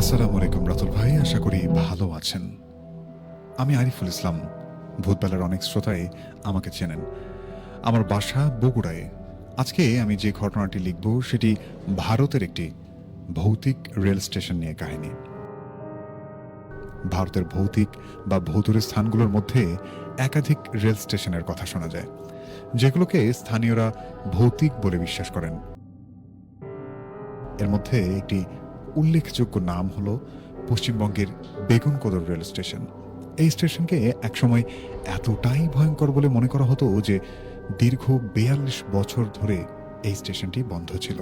আসসালামু আলাইকুম রাতুল ভাই, আশা করি ভালো আছেন। আমি আরিফুল ইসলাম, ভূতবেলার অনেক শ্রোতাই আমাকে চেনেন। আমার বাসা বগুড়ায়। আজকে আমি যে ঘটনাটি লিখব সেটি ভারতের একটি ভৌতিক রেল স্টেশন নিয়ে কাহিনী। ভারতের ভৌতিক বা ভৌতুরের স্থানগুলোর মধ্যে একাধিক রেল স্টেশনের কথা শোনা যায়, যেগুলোকে স্থানীয়রা ভৌতিক বলে বিশ্বাস করেন। এর মধ্যে একটি উল্লেখযোগ্য নাম হলো পশ্চিমবঙ্গের বেগুনকোদর রেল স্টেশন। এই স্টেশনকে একসময় এতটাই ভয়ঙ্কর বলে মনে করা হতো যে দীর্ঘ বেয়াল্লিশ বছর ধরে এই স্টেশনটি বন্ধ ছিল।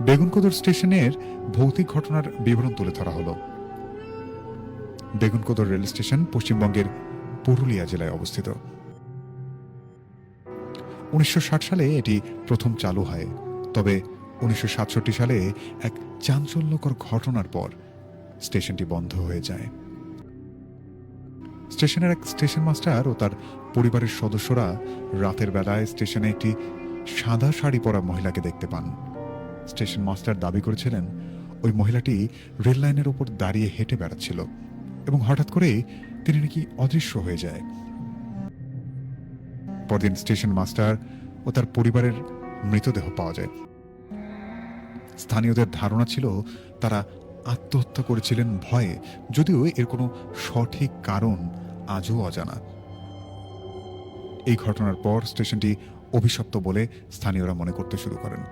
বেগুনকোদর স্টেশনের ভৌতিক ঘটনার বিবরণ তুলে ধরা হলো। বেগুনকোদর রেল স্টেশন পশ্চিমবঙ্গের পুরুলিয়া জেলায় অবস্থিত। উনিশশো ষাট সালে এটি প্রথম চালু হয়, তবে উনিশশো সাতষট্টি সালে এক চাঞ্চল্যকর ঘটনার পর স্টেশনটি বন্ধ হয়ে যায়। স্টেশনের এক স্টেশন মাস্টার ও তার পরিবারের সদস্যরা রাতের বেলায় স্টেশনে একটি সাদা শাড়ি পরা মহিলাকে দেখতে পান। স্টেশন মাস্টার দাবি করেছিলেন, ওই মহিলাটি রেল লাইনের ওপর দাঁড়িয়ে হেঁটে বেড়াচ্ছিল এবং হঠাৎ করে তিনি নাকি অদৃশ্য হয়ে যায়। পরদিন স্টেশন মাস্টার ও তার পরিবারের মৃতদেহ পাওয়া যায়। স্থানীয়দের ধারণা ছিল তারা আত্মহত্যা করেছিলেন ভয়ে, যদিও এর কোনো সঠিক কারণ আজও অজানা। এই ঘটনার পর স্টেশনটি অভিশপ্ত বলে স্থানীয়রা মনে করতে শুরু করেন।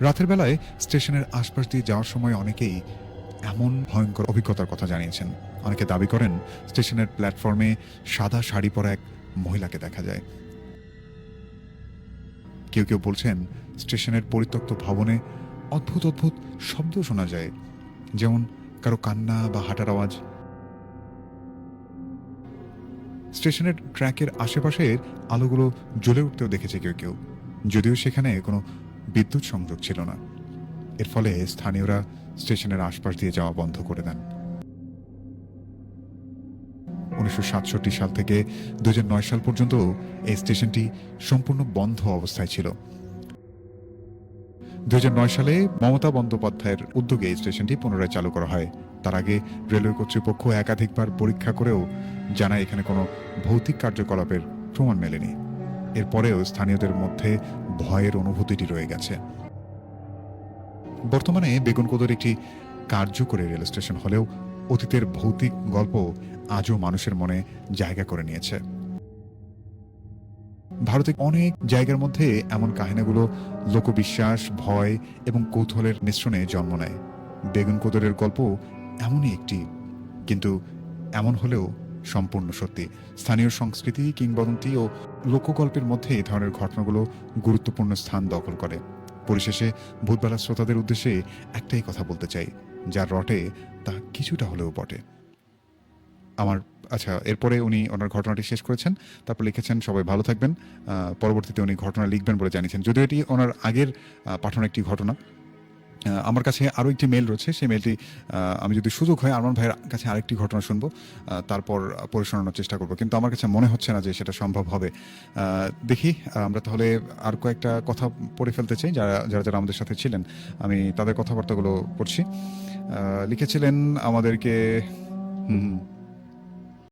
রাতের বেলায় স্টেশনের আশপাশ দিয়ে যাওয়ার সময় অনেকেই এমন ভয়ঙ্কর অভিজ্ঞতার কথা জানিয়েছেন। অনেকে দাবি করেন স্টেশনের প্ল্যাটফর্মে সাদা শাড়ি পরা এক মহিলাকে দেখা যায়। কেউ কেউ বলছেন স্টেশনের পরিত্যক্ত ভবনে অদ্ভুত অদ্ভুত শব্দ শোনা যায়, যেমন কারও কান্না বা হাঁটার আওয়াজ। স্টেশনের ট্র্যাকের আশেপাশের আলোগুলো জ্বলে উঠতেও দেখেছে কেউ কেউ, যদিও সেখানে কোনো বিদ্যুৎ সংযোগ ছিল না। এর ফলে স্থানীয়রা স্টেশনের আশপাশ দিয়ে যাওয়া বন্ধ করে দেন। উনিশশো সাতষট্টি সাল থেকে দুই হাজার নয় সাল পর্যন্ত এই স্টেশনটি সম্পূর্ণ বন্ধ অবস্থায় ছিল। দুই হাজার নয় সালে মমতা বন্দ্যোপাধ্যায়ের উদ্যোগে এই স্টেশনটি পুনরায় চালু করা হয়। তার আগে রেলওয়ে কর্তৃপক্ষ একাধিকবার পরীক্ষা করেও জানায় এখানে কোনো ভৌতিক কার্যকলাপের প্রমাণ মেলেনি। এরপরেও স্থানীয়দের মধ্যে ভয়ের অনুভূতিটি রয়ে গেছে। বর্তমানে বেগুনকোদর একটি কার্যকরী রেল স্টেশন হলেও অতীতের ভৌতিক গল্প আজও মানুষের মনে জায়গা করে নিয়েছে। ভারতে অনেক জায়গার মধ্যে এমন কাহিনীগুলো লোকবিশ্বাস, ভয় এবং কৌতূহলের মিশ্রণে জন্ম নেয়। বেগুন কোদরের গল্প এমনই একটি, কিন্তু এমন হলেও সম্পূর্ণ সত্যি। স্থানীয় সংস্কৃতি, কিংবদন্তি ও লোকগল্পের মধ্যে এই ধরনের ঘটনাগুলো গুরুত্বপূর্ণ স্থান দখল করে। পরিশেষে ভূতবেলা শ্রোতাদের উদ্দেশ্যে একটাই কথা বলতে চাই, যার রটে তা কিছুটা হলেও বটে। আমার আচ্ছা এরপরে উনি ওনার ঘটনাটি শেষ করেছেন। তারপর লিখেছেন, সবাই ভালো থাকবেন। পরবর্তীতে উনি ঘটনা লিখবেন বলে জানিয়েছেন। যদিও এটি ওনার আগের পাঠানো একটি ঘটনা। আমার কাছে আরও একটি মেল রয়েছে। সেই মেলটি আমি যদি সুযোগ হয় আরমান ভাইয়ের কাছে আরেকটি ঘটনা শুনব। তারপর পড়ে চেষ্টা করব। কিন্তু আমার কাছে মনে হচ্ছে না যে সেটা সম্ভব হবে। দেখি, আমরা তাহলে আর কয়েকটা কথা পড়ে ফেলতে চাই। যারা যারা যারা আমাদের সাথে ছিলেন, আমি তাদের কথাবার্তাগুলো পড়ছি। লিখেছিলেন আমাদেরকে হুম।